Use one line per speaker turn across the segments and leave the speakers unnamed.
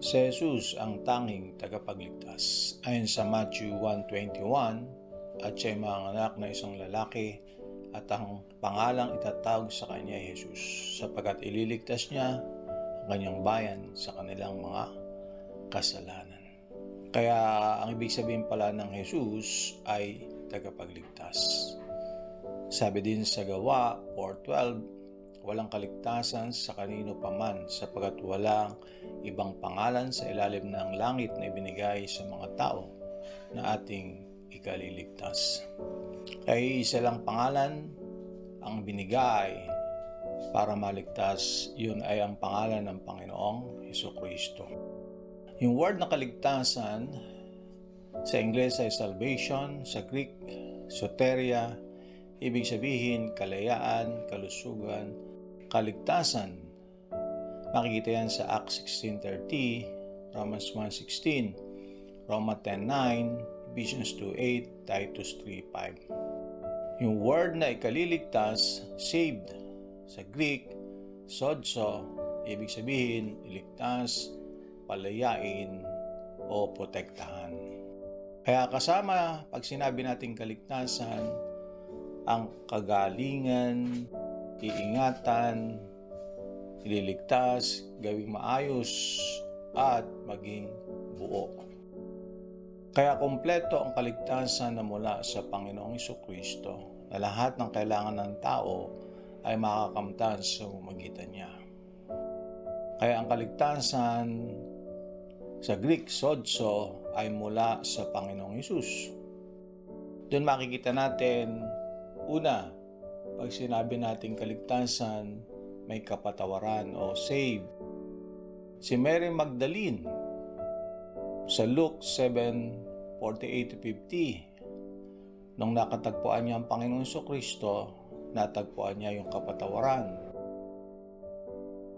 Si Jesus ang tanging tagapagligtas. Ayon sa Matthew 1.21, at siya ay mga anak na isang lalaki at ang pangalang itatawag sa kanya ay Jesus sapagkat ililigtas niya ang kanyang bayan sa kanilang mga kasalanan. Kaya ang ibig sabihin pala ng Jesus ay tagapagligtas. Sabi din sa gawa 4.12, walang kaligtasan sa kanino paman sapagkat walang ibang pangalan sa ilalim ng langit na ibinigay sa mga tao na ating ikaliligtas. Kaya isa lang pangalan ang binigay para maligtas, yun ay ang pangalan ng Panginoong Heso Kristo. Yung word na kaligtasan sa Ingles ay salvation, sa Greek, soteria, ibig sabihin kalayaan, kalusugan, kaligtasan. Makikita yan sa Acts 16.30, Romans 1.16, Roma 10.9, Ephesians 2.8, Titus 3.5. Yung word na ikaliligtas, saved, sa Greek, sodso, ibig sabihin, iligtas, palayain, o protektahan. Kaya kasama, pag sinabi nating kaligtasan, ang kagalingan, iingatan, ililigtas, gawing maayos, at maging buo. Kaya kompleto ang kaligtasan na mula sa Panginoong Kristo na lahat ng kailangan ng tao ay makakamtan sa magitan niya. Kaya ang kaligtasan sa Greek, sodso, ay mula sa Panginoong Isus. Doon makikita natin, una, pag sinabi nating kaligtasan, may kapatawaran o save. Si Mary Magdalene, sa Luke 7:48-50, nung nakatagpuan niya ang Panginoon sa Kristo, natagpuan niya yung kapatawaran.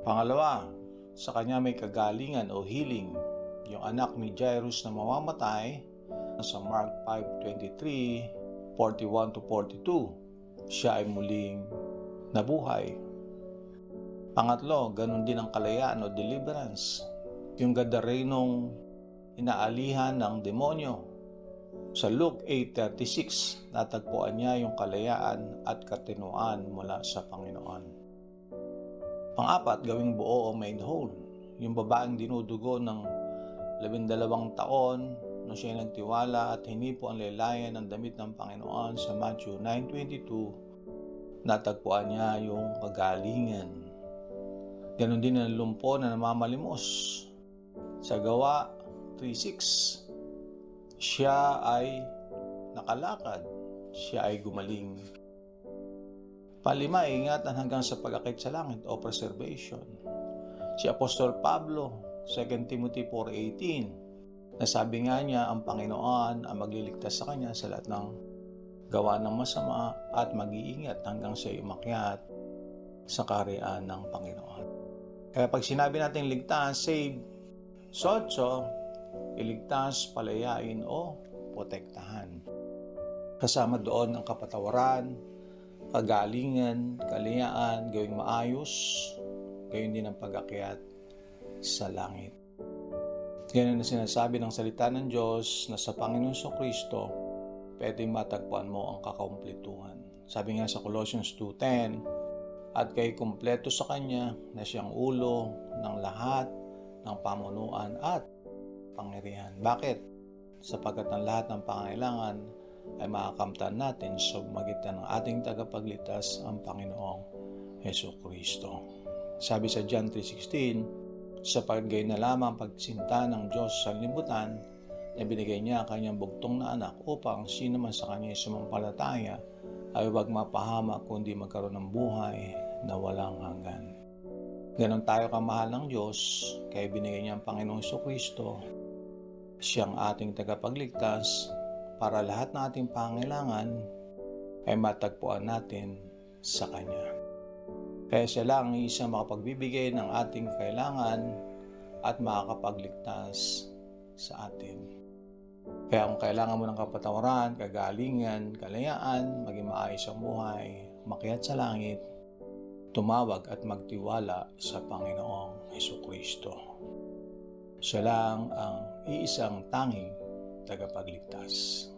Pangalawa, sa kanya may kagalingan o healing. Yung anak ni Jairus na mamamatay, sa Mark 5.23, 41-42, siya ay muling nabuhay. Pangatlo, ganun din ang kalayaan o deliverance. Yung gadarenong inaalihan ng demonyo. Sa Luke 8.36, natagpuan niya yung kalayaan at katinuan mula sa Panginoon. Pang-apat, gawing buo o made whole. Yung babaeng dinudugo ng labindalawang taon nung siya nagtiwala at hinipo ang lelayan ng damit ng Panginoon sa Matthew 9.22, natagpuan niya yung kagalingan. Ganon din ang lumpo na namamalimos. Sa gawa 3.6, siya ay nakalakad, siya ay gumaling. Palima, ingatan hanggang sa pag-akit sa langit o preservation. Si Apostol Pablo, 2 Timothy 4.18, nasabi nga niya ang Panginoon ang magliligtas sa kanya sa lahat ng gawa ng masama at mag-iingat hanggang siya umakyat sa kariyan ng Panginoon. Kaya pag sinabi natin ligtas, save, sotso, iligtas, palayain o protektahan. Kasama doon ang kapatawaran, kagalingan, kaliyaan, gawing maayos, gayon din ang pag-akyat sa langit. Ganyan na sinasabi ng salita ng Diyos na sa Panginoon sa Kristo, pwedeng matagpuan mo ang kakompletuhan. Sabi nga sa Colossians 2.10, at kay kumpleto sa Kanya na siyang ulo ng lahat ng pamunuan at pangyarihan. Bakit? Sapagkat ang lahat ng pangailangan ay makakamtan natin sa magitan ng ating tagapagligtas ang Panginoong Heso Kristo. Sabi sa John 3.16, sa pagay na lamang pagsinta ng Diyos sa libutan, na binigay niya kanyang bugtong na anak upang sino man sa kanya sumampalataya ay huwag mapahama kundi magkaroon ng buhay na walang hanggan. Ganon tayo kamahal ng Diyos, kaya binigay niya ang Panginoong Kristo, siyang ating tagapagligtas, para lahat ng ating pangailangan ay matagpuan natin sa Kanya. Kaya siya lang ang isang makapagbibigay ng ating kailangan at makakapagligtas sa atin. Kaya kung kailangan mo ng kapatawaran, kagalingan, kalayaan, maging maayos ang buhay, makiat sa langit, tumawag at magtiwala sa Panginoong Heso Kristo. Siya lang ang iisang tanging tagapagligtas.